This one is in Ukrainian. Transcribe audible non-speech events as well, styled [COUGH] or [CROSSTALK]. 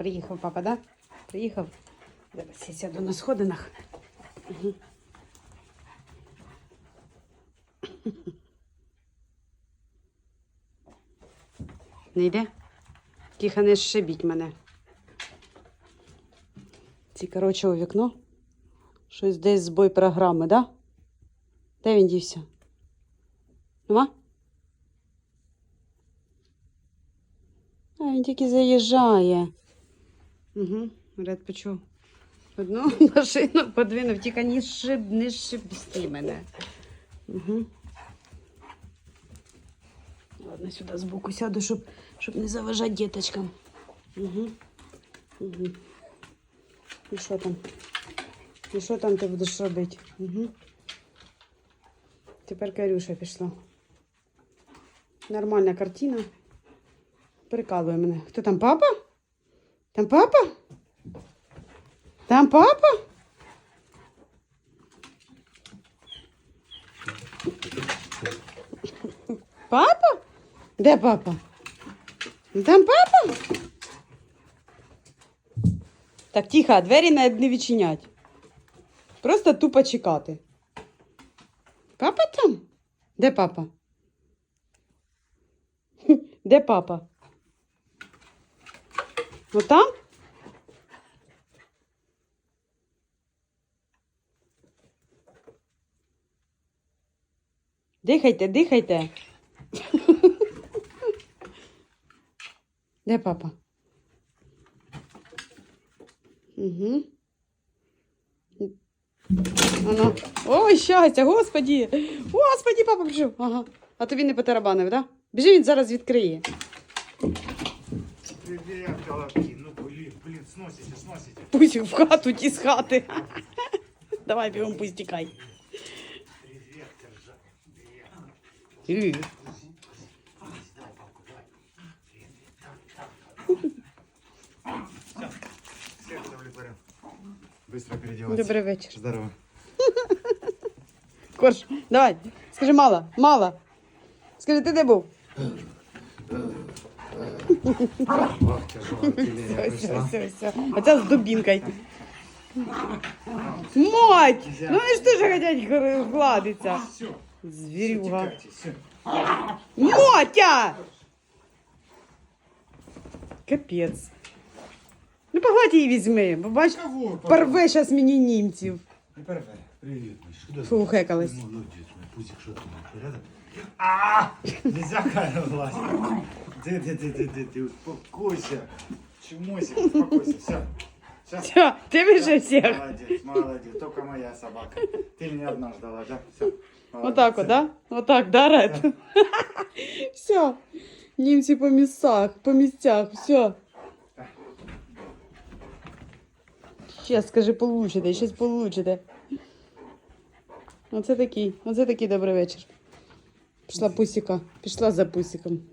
Приїхав папа, да? Приїхав. Зараз я сяду на сходинах. Не йде? Тихо, не шибіть мене. Ці, коротше, у вікно. Щось десь збой програми, да? Де він дівся? Нема? А, він тільки заїжджає. Угу, ряд почув. Одну [LAUGHS] машину подвинув, тільки не шиб, не шибсти мене. Угу. Ладно, сюди збоку сяду, щоб, щоб не заважати діточкам. Угу. Угу. І що там? І що там ти будеш робити? Угу. Тепер Карюша пішла. Нормальна картина. Прикалує мене. Хто там папа? Там папа? Там папа? Папа? Де папа? Там папа? Так, тихо, двері не, не відчинять. Просто тупо чекати. Папа там? Де папа? [LAUGHS] Де папа? Ну там? Дихайте, дихайте. Де папа? Угу. Ано. Ой, щастя, господі! Господі, папа прийшов. Ага. А тобі не потарабанив, да? Біжи, він зараз відкриє. Привет, колобки. Ну, блин, блин, сносите, сносите. Пусть в хату ті з хати. Давай бігом пусть тікай. Привет, держа. Привет. Быстро переодеваться. Добрий вечір. Здорово. Корж, давай. Скажи мало, мало. Скажи, ти де був? Все, все, все. Оця з дубінкою. Мать! Ну вони ж теж хочуть гладитися. Звірюга. Мотя! Капець. Ну, погладь її візьми, бо бач, Кого? порве зараз мені німців. Не порве. Привет, Миш. Куда Фу, хекалась. Молодец, мой пузик, ты мой, порядок? А, нельзя Кайла влазить. Ты, ты, ты, ты, ты, ты, успокойся. Чмосик, успокойся, все. Все. Все, ти вже всіх. Молодец, молодец. Только моя собака. Ты меня одна ждала, да? Все. Вот так вот, да? Вот так, да, Ред? [LAUGHS] Все. Німці по місцях, по місцях, все. Щас, скажи, получите, щас получите. Оце такий, оце такий добрий вечір. Пішла пусіка, пішла за пусіком.